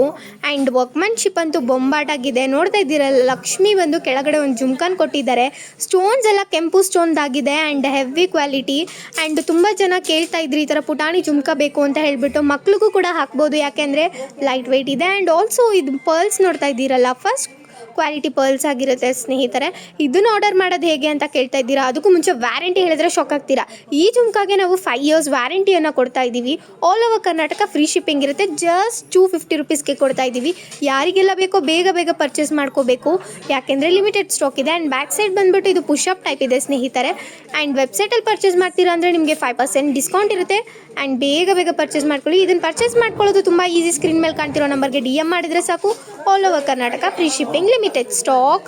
ಆ್ಯಂಡ್ ವರ್ಕ್ಮನ್ಶಿಪ್ ಅಂತೂ ಬೊಂಬಾಟಾಗಿದೆ. ನೋಡ್ತಾ ಇದ್ದೀರ, ಲಕ್ಷ್ಮಿ ಬಂದು ಕೆಳಗಡೆ ಒಂದು ಜುಮ್ಕಾನ್ ಕೊಟ್ಟಿದ್ದಾರೆ. ಸ್ಟೋನ್ಸ್ ಎಲ್ಲ ಕೆಂಪು ಸ್ಟೋನ್ದಾಗಿದೆ ಆ್ಯಂಡ್ ಹೆವಿ ಕ್ವಾಲಿಟಿ ಆ್ಯಂಡ್ ತುಂಬ ಜನ ಕೇಳ್ತಾ ಇದ್ರಿ, ಈ ಥರ ಪುಟಾಣಿ ಜುಮ್ಕ ಬೇಕು ಅಂತ ಹೇಳ್ಬಿಟ್ಟು. ಮಕ್ಳಿಗೂ ಕೂಡ ಹಾಕ್ಬೋದು, ಯಾಕೆಂದರೆ ಲೈಟ್ ವೆಯ್ಟ್ ಇದೆ. ಆ್ಯಂಡ್ ಆಲ್ಸೋ ಇದು ಪರ್ಲ್ಸ್ ನೋಡ್ತಾ ಇದ್ದೀರಲ್ಲ ಫಸ್ಟ್ ಕ್ವಾಲಿಟಿ ಪರ್ಲ್ಸ್ ಆಗಿರುತ್ತೆ ಸ್ನೇಹಿತರೆ. ಇದನ್ನು ಆರ್ಡರ್ ಮಾಡೋದು ಹೇಗೆ ಅಂತ ಕೇಳ್ತಾ ಇದ್ದೀರಾ? ಅದಕ್ಕೂ ಮುಂಚೆ ವ್ಯಾರಂಟಿ ಹೇಳಿದ್ರೆ ಶಾಕ್ ಆಗ್ತೀರಾ? ಈ ಜುಮ್ಕಾಗೆ ನಾವು ಫೈವ್ ಇಯರ್ಸ್ ವ್ಯಾರಂಟಿಯನ್ನು ಕೊಡ್ತಾ ಇದ್ದೀವಿ. All over Karnataka free shipping ಇರುತ್ತೆ. ಜಸ್ಟ್ ಟೂ ಫಿಫ್ಟಿ ರುಪೀಸ್ಗೆ ಕೊಡ್ತಾ ಇದ್ದೀವಿ. ಯಾರಿಗೆಲ್ಲ ಬೇಕೋ ಬೇಗ ಬೇಗ ಪರ್ಚೇಸ್ ಮಾಡ್ಕೋಬೇಕು. ಯಾಕೆಂದರೆ ಲಿಮಿಟೆಡ್ ಸ್ಟಾಕ್ ಇದೆ. ಆ್ಯಂಡ್ ಬ್ಯಾಕ್ ಸೈಡ್ ಬಂದುಬಿಟ್ಟು ಇದು ಪುಷಪ್ ಟೈಪ್ ಇದೆ ಸ್ನೇಹಿತರೆ. ಆ್ಯಂಡ್ ವೆಬ್ಸೈಟಲ್ಲಿ ಪರ್ಚೇಸ್ ಮಾಡ್ತೀರಾ ಅಂದರೆ ನಿಮಗೆ ಫೈವ್ ಪರ್ಸೆಂಟ್ ಡಿಸ್ಕೌಂಟ್ ಇರುತ್ತೆ. ಆ್ಯಂಡ್ ಬೇಗ ಬೇಗ ಪರ್ಚೇಸ್ ಮಾಡ್ಕೊಳ್ಳಿ. ಇದನ್ನು ಪರ್ಚೇಸ್ ಮಾಡ್ಕೊಳ್ಳೋದು ತುಂಬ ಈಸಿ ಸ್ಕ್ರೀನ್ ಮೇಲೆ ಕಾಣ್ತಿರೋ ನಂಬರ್ಗೆ ಡಿ ಎಂ ಮಾಡಿದರೆ ಸಾಕು. All over Karnataka free shipping limited stock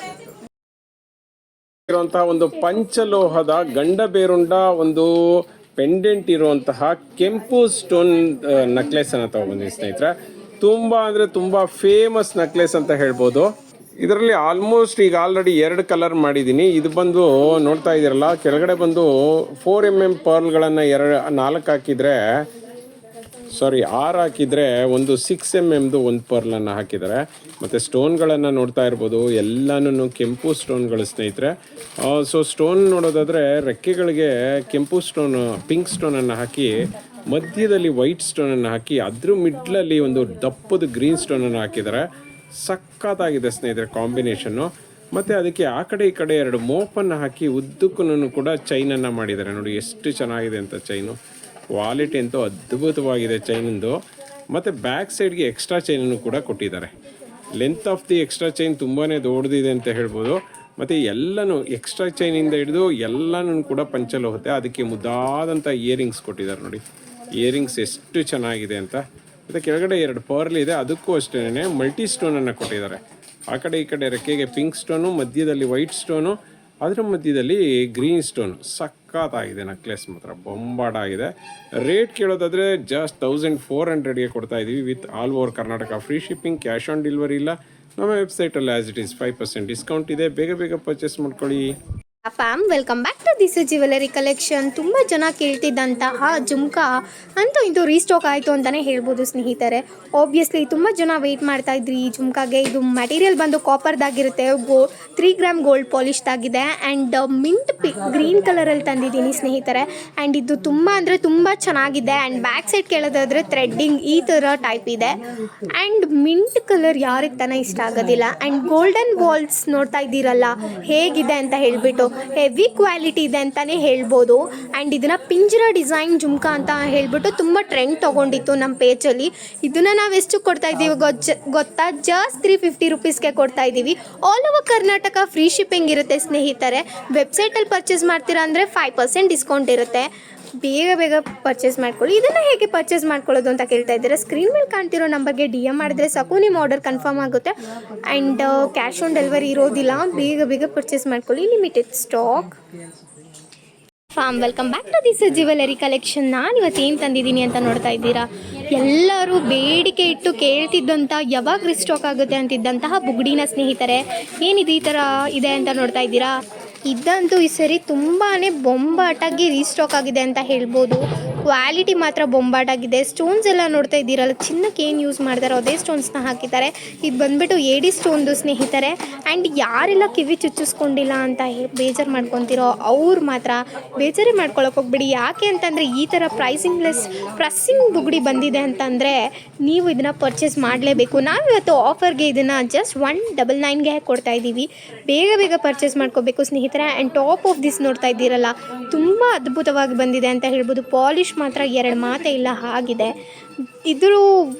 ಇರುವಂತಹ ಒಂದು ಪಂಚಲೋಹದ ಗಂಡ ಬೇರುಂಡ ಒಂದು ಪೆಂಡೆಂಟ್ ಇರುವಂತಹ ಕೆಂಪು ಸ್ಟೋನ್ ನಕ್ಲೆಸ್ ಅನ್ನ ಸ್ನೇಹಿತರೆ. ತುಂಬಾ ಅಂದ್ರೆ ತುಂಬಾ ಫೇಮಸ್ ನಕ್ಲೆಸ್ ಅಂತ ಹೇಳ್ಬೋದು. ಇದರಲ್ಲಿ ಆಲ್ಮೋಸ್ಟ್ ಈಗ ಆಲ್ರೆಡಿ ಎರಡು ಕಲರ್ ಮಾಡಿದ್ದೀನಿ. ಇದು ಬಂದು ನೋಡ್ತಾ ಇದ್ದೀರಲ್ಲ, ಕೆಳಗಡೆ ಬಂದು ಫೋರ್ ಎಂ ಎಂ ಪರ್ಲ್ಗಳನ್ನು ಎರಡು, ನಾಲ್ಕು ಹಾಕಿದ್ರೆ ಸಾರಿ ಆರು ಹಾಕಿದರೆ ಒಂದು ಸಿಕ್ಸ್ ಎಂ ಎಮ್ದು ಒಂದು ಪರ್ಲನ್ನು ಹಾಕಿದ್ದಾರೆ ಮತ್ತು ಸ್ಟೋನ್ಗಳನ್ನು ನೋಡ್ತಾ ಇರ್ಬೋದು. ಎಲ್ಲನೂ ಕೆಂಪು ಸ್ಟೋನ್ಗಳು ಸ್ನೇಹಿತರೆ. ಸೊ ಸ್ಟೋನ್ ನೋಡೋದಾದರೆ ರೆಕ್ಕೆಗಳಿಗೆ ಕೆಂಪು ಸ್ಟೋನ್ ಪಿಂಕ್ ಸ್ಟೋನನ್ನು ಹಾಕಿ, ಮಧ್ಯದಲ್ಲಿ ವೈಟ್ ಸ್ಟೋನನ್ನು ಹಾಕಿ, ಅದ್ರ ಮಿಡ್ಲಲ್ಲಿ ಒಂದು ದಪ್ಪದ ಗ್ರೀನ್ ಸ್ಟೋನನ್ನು ಹಾಕಿದ್ದಾರೆ ಸಖತ್ತಾಗಿದೆ ಸ್ನೇಹಿತರೆ ಕಾಂಬಿನೇಷನ್ನು ಮತ್ತು ಅದಕ್ಕೆ ಆ ಕಡೆ ಈ ಕಡೆ ಎರಡು ಮೋಪನ್ನು ಹಾಕಿ ಉದ್ದಕ್ಕೂ ಕೂಡ ಚೈನನ್ನು ಮಾಡಿದ್ದಾರೆ ನೋಡಿ, ಎಷ್ಟು ಚೆನ್ನಾಗಿದೆ ಅಂತ ಚೈನು ಕ್ವಾಲಿಟಿ ಅಂತೂ ಅದ್ಭುತವಾಗಿದೆ ಚೈನಿಂದು. ಮತ್ತು ಬ್ಯಾಕ್ ಸೈಡ್ಗೆ ಎಕ್ಸ್ಟ್ರಾ ಚೈನನ್ನು ಕೂಡ ಕೊಟ್ಟಿದ್ದಾರೆ. Length of the extra chain ತುಂಬಾ ದೊಡ್ಡದಿದೆ ಅಂತ ಹೇಳ್ಬೋದು. ಮತ್ತು ಎಲ್ಲನೂ ಎಕ್ಸ್ಟ್ರಾ ಚೈನಿಂದ ಹಿಡಿದು ಎಲ್ಲನೂ ಕೂಡ ಪಂಚಲ್ ಹೋಗುತ್ತೆ ಅದಕ್ಕೆ ಮುದ್ದಾದಂಥ ಇಯರಿಂಗ್ಸ್ ಕೊಟ್ಟಿದ್ದಾರೆ ನೋಡಿ. ಇಯರಿಂಗ್ಸ್ ಎಷ್ಟು ಚೆನ್ನಾಗಿದೆ ಅಂತ. ಮತ್ತು ಕೆಳಗಡೆ ಎರಡು ಪರ್ಲ್ ಇದೆ, ಅದಕ್ಕೂ ಅಷ್ಟೇ ಮಲ್ಟಿ ಸ್ಟೋನನ್ನು ಕೊಟ್ಟಿದ್ದಾರೆ. ಆ ಕಡೆ ಈ ಕಡೆ ರೆಕ್ಕೆಗೆ ಪಿಂಕ್ ಸ್ಟೋನು, ಮಧ್ಯದಲ್ಲಿ ವೈಟ್ ಸ್ಟೋನು, ಅದರ ಮಧ್ಯದಲ್ಲಿ ಗ್ರೀನ್ ಸ್ಟೋನ್. ಸಖತ್ತಾಗಿದೆ ನಕ್ಲೆಸ್ ಮಾತ್ರ. ಬೊಂಬಾಡಾಗಿದೆ ರೇಟ್ ಕೇಳೋದಾದರೆ ಜಸ್ಟ್ ತೌಸಂಡ್ ಫೋರ್ ಹಂಡ್ರೆಡ್ಗೆ ಕೊಡ್ತಾ ಇದ್ದೀವಿ with all over Karnataka free shipping cash on delivery ಇಲ್ಲ. ನಮ್ಮ ವೆಬ್ಸೈಟಲ್ಲಿ as it is five percent discount ಇದೆ. ಬೇಗ ಬೇಗ ಪರ್ಚೇಸ್ ಮಾಡ್ಕೊಳ್ಳಿ. Fam welcome back to this jewellery collection ತುಂಬ ಜನ ಕೇಳ್ತಿದ್ದಂತಹ ಜುಮ್ಕಾ ಅಂತೂ ಇದು ರೀಸ್ಟಾಕ್ ಆಯಿತು ಅಂತಲೇ ಹೇಳ್ಬೋದು ಸ್ನೇಹಿತರೆ. ಆಬ್ವಿಯಸ್ಲಿ ತುಂಬ ಜನ ವೆಯ್ಟ್ ಮಾಡ್ತಾ ಇದ್ರಿ ಈ ಜುಮ್ಕಾಗೆ. ಇದು ಮೆಟೀರಿಯಲ್ ಬಂದು ಕಾಪರ್ದಾಗಿರುತ್ತೆ ಗೋ ತ್ರೀ ಗ್ರಾಮ್ ಗೋಲ್ಡ್ ಪಾಲಿಶ್ದಾಗಿದೆ ಆ್ಯಂಡ್ ಮಿಂಟ್ ಪಿ ಗ್ರೀನ್ ಕಲರಲ್ಲಿ ತಂದಿದ್ದೀನಿ ಸ್ನೇಹಿತರೆ. ಆ್ಯಂಡ್ ಇದು ತುಂಬ ಅಂದರೆ ತುಂಬ ಚೆನ್ನಾಗಿದೆ. ಆ್ಯಂಡ್ ಬ್ಯಾಕ್ ಸೈಡ್ ಕೇಳೋದಾದರೆ ಥ್ರೆಡ್ಡಿಂಗ್ ಈ ಥರ ಟೈಪ್ ಇದೆ. ಆ್ಯಂಡ್ ಮಿಂಟ್ ಕಲರ್ ಯಾರಿಗೆ ತಾನೇ ಇಷ್ಟ ಆಗೋದಿಲ್ಲ. ಆ್ಯಂಡ್ ಗೋಲ್ಡನ್ ಬಾಲ್ಸ್ ನೋಡ್ತಾ ಇದ್ದೀರಲ್ಲ, ಹೇಗಿದೆ ಅಂತ ಹೇಳಿಬಿಟ್ಟು. ಹೆವಿ ಕ್ವಾಲಿಟಿ ಇದೆ ಅಂತಲೇ ಹೇಳ್ಬೋದು. ಆ್ಯಂಡ್ ಇದನ್ನು ಪಿಂಜರ ಡಿಸೈನ್ ಜುಮ್ಕಾ ಅಂತ ಹೇಳ್ಬಿಟ್ಟು ತುಂಬ ಟ್ರೆಂಡ್ ತೊಗೊಂಡಿತ್ತು ನಮ್ಮ ಪೇಜಲ್ಲಿ ಇದನ್ನು ನಾವು ಎಷ್ಟು ಕೊಡ್ತಾ ಇದ್ದೀವಿ ಗೊತ್ತಾ? ಜಸ್ಟ್ ತ್ರೀ ಫಿಫ್ಟಿ ರುಪೀಸ್ಗೆ ಕೊಡ್ತಾ ಇದ್ದೀವಿ. All over Karnataka free shipping ಇರುತ್ತೆ ಸ್ನೇಹಿತರೆ. ವೆಬ್ಸೈಟಲ್ಲಿ ಪರ್ಚೇಸ್ ಮಾಡ್ತೀರಾ ಅಂದರೆ ಫೈವ್ ಪರ್ಸೆಂಟ್ ಡಿಸ್ಕೌಂಟ್ ಇರುತ್ತೆ. ಬೇಗ ಬೇಗ ಪರ್ಚೇಸ್ ಮಾಡ್ಕೊಳ್ಳಿ. ಇದನ್ನು ಹೇಗೆ ಪರ್ಚೇಸ್ ಮಾಡ್ಕೊಳ್ಳೋದು ಅಂತ ಕೇಳ್ತಾ ಇದ್ದೀರಾ? ಸ್ಕ್ರೀನ್ ಮೇಲೆ ಕಾಣ್ತಿರೋ ನಂಬರ್ಗೆ ಡಿ ಎಂ ಮಾಡಿದ್ರೆ ಸಾಕು, ನಿಮ್ಮ ಆರ್ಡರ್ ಕನ್ಫರ್ಮ್ ಆಗುತ್ತೆ. ಆ್ಯಂಡ್ ಕ್ಯಾಶ್ ಆನ್ ಡೆಲಿವರಿ ಇರೋದಿಲ್ಲ, ಬೇಗ ಬೇಗ ಪರ್ಚೇಸ್ ಮಾಡ್ಕೊಳ್ಳಿ. Limited stock fam welcome back to this jewellery collection ನಾನು ಇವತ್ತು ಏನು ತಂದಿದ್ದೀನಿ ಅಂತ ನೋಡ್ತಾ ಇದ್ದೀರಾ? ಎಲ್ಲರೂ ಬೇಡಿಕೆ ಇಟ್ಟು ಕೇಳ್ತಿದ್ದಂಥ ಯಾವಾಗ ರಿಸ್ಟಾಕ್ ಆಗುತ್ತೆ ಅಂತಿದ್ದಂತಹ ಬುಗ್ಡಿನ ಸ್ನೇಹಿತರೆ, ಏನಿದು ಈ ಥರ ಇದೆ ಅಂತ ನೋಡ್ತಾ ಇದ್ದೀರಾ? ಇದಂತೂ ಈ ಸರಿ ತುಂಬಾ ಬೊಂಬಾಟಾಗಿ ರೀಸ್ಟಾಕ್ ಆಗಿದೆ ಅಂತ ಹೇಳ್ಬೋದು. ಕ್ವಾಲಿಟಿ ಮಾತ್ರ ಬೊಂಬಾಟಾಗಿದೆ ಸ್ಟೋನ್ಸ್ ಎಲ್ಲ ನೋಡ್ತಾ ಇದ್ದೀರಲ್ಲ ಚಿನ್ನಕ್ಕೆ ಏನು ಯೂಸ್ ಮಾಡ್ತಾರೋ? ಅದೇ ಸ್ಟೋನ್ಸ್ನ ಹಾಕಿದ್ದಾರೆ. ಇದು ಬಂದ್ಬಿಟ್ಟು ಏಡಿ ಸ್ಟೋನ್ದು ಸ್ನೇಹಿತರೆ. ಆ್ಯಂಡ್ ಯಾರೆಲ್ಲ ಕಿವಿ ಚುಚ್ಚಿಸ್ಕೊಂಡಿಲ್ಲ ಅಂತ ಬೇಜಾರು ಮಾಡ್ಕೊತಿರೋ ಅವ್ರು ಮಾತ್ರ. ಬೇಜಾರೇ ಮಾಡ್ಕೊಳಕ್ಕೆ ಹೋಗ್ಬಿಡಿ. ಯಾಕೆ ಅಂತಂದರೆ ಈ ಥರ ಪ್ರೈಸಿಂಗ್ ಲೆಸ್ ಪ್ರೆಸ್ಸಿಂಗ್ ಬುಗುಡಿ ಬಂದಿದೆ ಅಂತಂದರೆ ನೀವು ಇದನ್ನು ಪರ್ಚೇಸ್ ಮಾಡಲೇಬೇಕು. ನಾವು ಇವತ್ತು ಆಫರ್ಗೆ ಇದನ್ನು ಜಸ್ಟ್ ಒನ್ ಡಬಲ್ ನೈನ್ಗೆ ಕೊಡ್ತಾ ಇದ್ದೀವಿ. ಬೇಗ ಬೇಗ ಪರ್ಚೇಸ್ ಮಾಡ್ಕೋಬೇಕು ಸ್ನೇಹಿತರೆ. ಆ್ಯಂಡ್ ಟಾಪ್ ಆಫ್ ದಿಸ್ ನೋಡ್ತಾ ಇದ್ದೀರಲ್ಲ, ತುಂಬ ಅದ್ಭುತವಾಗಿ ಬಂದಿದೆ ಅಂತ ಹೇಳ್ಬೋದು. ಪಾಲಿಶ್ ಮಾತ್ರ ಎರಡು ಮಾತೇ ಇಲ್ಲ ಹಾಗಿದೆ ಇದ್ರ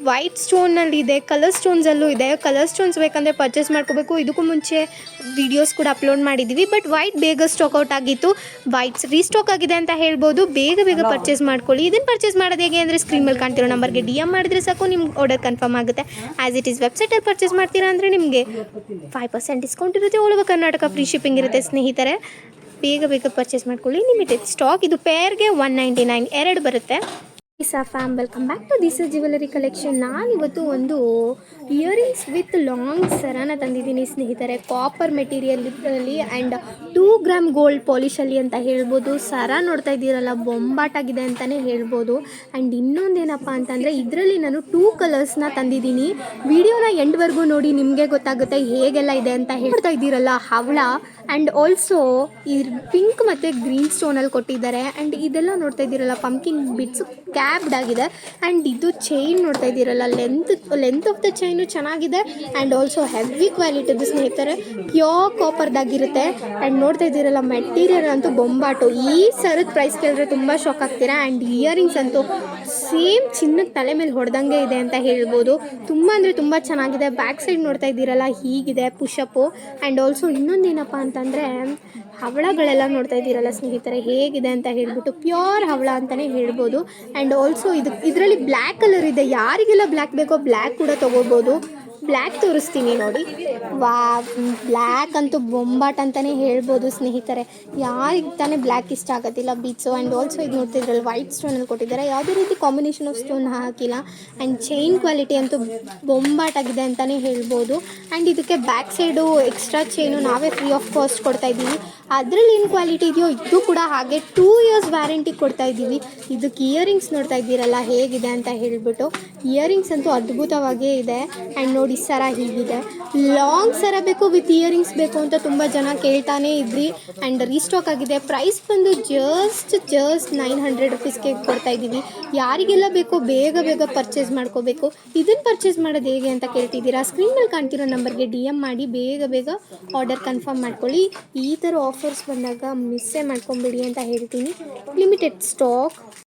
ವೈಟ್ ಸ್ಟೋನಲ್ಲಿ ಇದೆ ಕಲರ್ ಸ್ಟೋನ್ಸಲ್ಲೂ ಇದೆ. ಕಲರ್ ಸ್ಟೋನ್ಸ್ ಬೇಕಂದರೆ ಪರ್ಚೇಸ್ ಮಾಡ್ಕೋಬೇಕು. ಇದಕ್ಕೂ ಮುಂಚೆ ವಿಡಿಯೋಸ್ ಕೂಡ ಅಪ್ಲೋಡ್ ಮಾಡಿದ್ದೀವಿ ಬಟ್ ವೈಟ್ ಬೇಗ ಸ್ಟಾಕ್ ಔಟ್ ಆಗಿತ್ತು. ವೈಟ್ಸ್ ರೀಸ್ಟಾಕ್ ಆಗಿದೆ ಅಂತ ಹೇಳ್ಬೋದು. ಬೇಗ ಬೇಗ ಪರ್ಚೇಸ್ ಮಾಡ್ಕೊಳ್ಳಿ. ಇದನ್ನು ಪರ್ಚೇಸ್ ಮಾಡೋದು ಹೇಗೆ ಅಂದರೆ ಸ್ಕ್ರೀನ್ ಮೇಲೆ ಕಾಣ್ತಿರೋ ನಂಬರ್ಗೆ ಡಿ ಎಂ ಮಾಡಿದ್ರೆ ಸಾಕು ನಿಮ್ಗೆ ಆರ್ಡರ್ ಕನ್ಫರ್ಮ್ ಆಗುತ್ತೆ. ಆ್ಯಸ್ ಇಟ್ ಈಸ್ ವೆಬ್ಸೈಟಲ್ಲಿ ಪರ್ಚೇಸ್ ಮಾಡ್ತೀರಾ ಅಂದರೆ ನಿಮಗೆ ಫೈವ್ ಪರ್ಸೆಂಟ್ ಡಿಸ್ಕೌಂಟ್ ಇರುತ್ತೆ. ಒಳಗೆ ಕರ್ನಾಟಕ ಫ್ರೀ ಶಿಪ್ಪಿಂಗ್ ಇರುತ್ತೆ ಸ್ನೇಹಿತರೆ. ಬೇಗ ಬೇಗ ಪರ್ಚೇಸ್ ಮಾಡ್ಕೊಳ್ಳಿ. ಲಿಮಿಟೆಡ್ ಸ್ಟಾಕ್ ಇದು ಪೇರ್ಗೆ ಒನ್ ನೈಂಟಿ ನೈನ್ ಎರಡು ಬರುತ್ತೆ. Fam welcome back to this jewellery collection ನಾನಿವತ್ತು ಒಂದು ಇಯರಿಂಗ್ಸ್ ವಿತ್ ಲಾಂಗ್ ಸರನ ತಂದಿದ್ದೀನಿ ಸ್ನೇಹಿತರೆ. ಕಾಪರ್ ಮೆಟೀರಿಯಲಲ್ಲಿ ಆ್ಯಂಡ್ ಟೂ ಗ್ರಾಮ್ ಗೋಲ್ಡ್ ಪಾಲಿಶಲ್ಲಿ ಅಂತ ಹೇಳ್ಬೋದು. ಸರ ನೋಡ್ತಾ ಇದ್ದೀರಲ್ಲ, ಬೊಂಬಾಟಾಗಿದೆ ಅಂತಲೇ ಹೇಳ್ಬೋದು. ಆ್ಯಂಡ್ ಇನ್ನೊಂದೇನಪ್ಪ ಅಂತಂದರೆ, ಇದರಲ್ಲಿ ನಾನು ಟೂ ಕಲರ್ಸ್ನ ತಂದಿದ್ದೀನಿ. ವಿಡಿಯೋನ ಎಂಡ್ವರೆಗೂ ನೋಡಿ ನಿಮಗೆ ಗೊತ್ತಾಗುತ್ತೆ ಹೇಗೆಲ್ಲ ಇದೆ ಅಂತ ಹೇಳ್ತಾ ಇದ್ದೀರಲ್ಲ, ಹವಳ ಆ್ಯಂಡ್ ಆಲ್ಸೋ ಈ ಪಿಂಕ್ ಮತ್ತು ಗ್ರೀನ್ ಸ್ಟೋನಲ್ಲಿ ಕೊಟ್ಟಿದ್ದಾರೆ. ಆ್ಯಂಡ್ ಇದೆಲ್ಲ ನೋಡ್ತಾ ಇದ್ದೀರಲ್ಲ ಪಂಕಿನ್ ಬಿಟ್ಸ್ ಕ್ಯಾಬ್ಡ್ ಆಗಿದೆ. ಆ್ಯಂಡ್ ಇದು ಚೈನ್ ನೋಡ್ತಾ ಇದ್ದೀರಲ್ಲ length length of the chain ಚೆನ್ನಾಗಿದೆ. ಆ್ಯಂಡ್ ಆಲ್ಸೋ ಹೆವಿ ಕ್ವಾಲಿಟಿದು ಸ್ನೇಹಿತರೆ ಪ್ಯೂರ್ ಕಾಪರ್ದಾಗಿರುತ್ತೆ ಆ್ಯಂಡ್ ನೋಡ್ತಾ ಇದ್ದೀರಲ್ಲ ಮೆಟೀರಿಯಲ್ ಅಂತೂ ಬೊಂಬಾಟು. ಈ ಸರದ ಪ್ರೈಸ್ ಕೇಳಿದ್ರೆ ತುಂಬ ಶಾಕ್ ಆಗ್ತೀರಾ? ಆ್ಯಂಡ್ ಇಯರಿಂಗ್ಸ್ ಅಂತೂ ಸೇಮ್ ಚಿನ್ನದ ತಲೆ ಮೇಲೆ ಹೊಡೆದಂಗೆ ಇದೆ ಅಂತ ಹೇಳ್ಬೋದು. ತುಂಬ ಅಂದರೆ ತುಂಬ ಚೆನ್ನಾಗಿದೆ. ಬ್ಯಾಕ್ ಸೈಡ್ ನೋಡ್ತಾ ಇದ್ದೀರಲ್ಲ, ಹೀಗಿದೆ ಪುಷಪ್ಪು ಆ್ಯಂಡ್ ಆಲ್ಸೋ ಇನ್ನೊಂದೇನಪ್ಪ ಅಂತಂದರೆ ಹವಳಗಳೆಲ್ಲ ನೋಡ್ತಾ ಇದ್ದೀರಲ್ಲ ಸ್ನೇಹಿತರೆ, ಹೇಗಿದೆ ಅಂತ ಹೇಳ್ಬಿಟ್ಟು ಪ್ಯೂರ್ ಹವಳ ಅಂತಲೇ ಹೇಳ್ಬೋದು. ಆ್ಯಂಡ್ ಆಲ್ಸೋ ಇದು, ಇದರಲ್ಲಿ ಬ್ಲ್ಯಾಕ್ ಕಲರ್ ಇದೆ. ಯಾರಿಗೆಲ್ಲ ಬ್ಲ್ಯಾಕ್ ಬೇಕೋ ಬ್ಲ್ಯಾಕ್ ಕೂಡ ತೊಗೋಬೋದು. ಬ್ಲ್ಯಾಕ್ ತೋರಿಸ್ತೀನಿ ನೋಡಿ. ವಾ, ಬ್ಲ್ಯಾಕ್ ಅಂತೂ ಬೊಂಬಾಟ್ ಅಂತಲೇ ಹೇಳ್ಬೋದು ಸ್ನೇಹಿತರೆ. ಯಾರಿಗೆ ತಾನೇ ಬ್ಲ್ಯಾಕ್ ಇಷ್ಟ ಆಗೋದಿಲ್ಲ. ಬೀಚು ಆ್ಯಂಡ್ ಆಲ್ಸೋ ಇದು ನೋಡ್ತಿದ್ರಲ್ಲ ವೈಟ್ ಸ್ಟೋನಲ್ಲಿ ಕೊಟ್ಟಿದ್ದಾರೆ. ಯಾವುದೇ ರೀತಿ ಕಾಂಬಿನೇಷನ್ ಆಫ್ ಸ್ಟೋನ್ ಹಾಕಿಲ್ಲ. ಆ್ಯಂಡ್ ಚೈನ್ ಕ್ವಾಲಿಟಿ ಅಂತೂ ಬೊಂಬಾಟ್ ಆಗಿದೆ ಅಂತಲೇ ಹೇಳ್ಬೋದು. ಆ್ಯಂಡ್ ಇದಕ್ಕೆ ಬ್ಯಾಕ್ ಸೈಡು ಎಕ್ಸ್ಟ್ರಾ ಚೈನು ನಾವೇ ಫ್ರೀ ಆಫ್ ಕಾಸ್ಟ್ ಕೊಡ್ತಾ ಇದ್ದೀವಿ. ಅದರಲ್ಲಿ ಏನು ಕ್ವಾಲಿಟಿ ಇದೆಯೋ ಇದು ಕೂಡ ಹಾಗೆ ಟೂ ಇಯರ್ಸ್ ವ್ಯಾರಂಟಿ ಕೊಡ್ತಾ ಇದ್ದೀವಿ. ಇದಕ್ಕೆ ಇಯರಿಂಗ್ಸ್ ನೋಡ್ತಾ ಇದ್ದೀರಲ್ಲ, ಹೇಗಿದೆ ಅಂತ ಹೇಳಿಬಿಟ್ಟು. ಇಯರಿಂಗ್ಸ್ ಅಂತೂ ಅದ್ಭುತವಾಗೇ ಇದೆ. ಆ್ಯಂಡ್ ನೋಡಿ ಸರ ಹೀಗಿದೆ. ಲಾಂಗ್ ಸರ ಬೇಕು ವಿತ್ ಇಯರಿಂಗ್ಸ್ ಬೇಕು ಅಂತ ತುಂಬ ಜನ ಕೇಳ್ತಾನೆ ಇದ್ರಿ. ಆ್ಯಂಡ್ ರೀಸ್ಟಾಕ್ ಆಗಿದೆ. ಪ್ರೈಸ್ ಬಂದು ಜಸ್ಟ್ ಜಸ್ಟ್ ನೈನ್ ಹಂಡ್ರೆಡ್ ರುಪೀಸ್ಗೆ ಕೊಡ್ತಾ ಇದ್ದೀವಿ. ಯಾರಿಗೆಲ್ಲ ಬೇಕೋ ಬೇಗ ಬೇಗ ಪರ್ಚೇಸ್ ಮಾಡ್ಕೋಬೇಕು. ಇದನ್ನು ಪರ್ಚೇಸ್ ಮಾಡೋದು ಹೇಗೆ ಅಂತ ಕೇಳ್ತಿದ್ದೀರಾ? ಸ್ಕ್ರೀನ್ ಕಾಣ್ತಿರೋ ನಂಬರ್ಗೆ ಡಿ ಎಂ ಮಾಡಿ, ಬೇಗ ಬೇಗ ಆರ್ಡರ್ ಕನ್ಫರ್ಮ್ ಮಾಡ್ಕೊಳ್ಳಿ. ಈ ಥರ ಆಫರ್ಸ್ ಬಂದಾಗ ಮಿಸ್ಸೇ ಮಾಡ್ಕೊಂಬಿಡಿ ಅಂತ ಹೇಳ್ತೀನಿ. Limited stock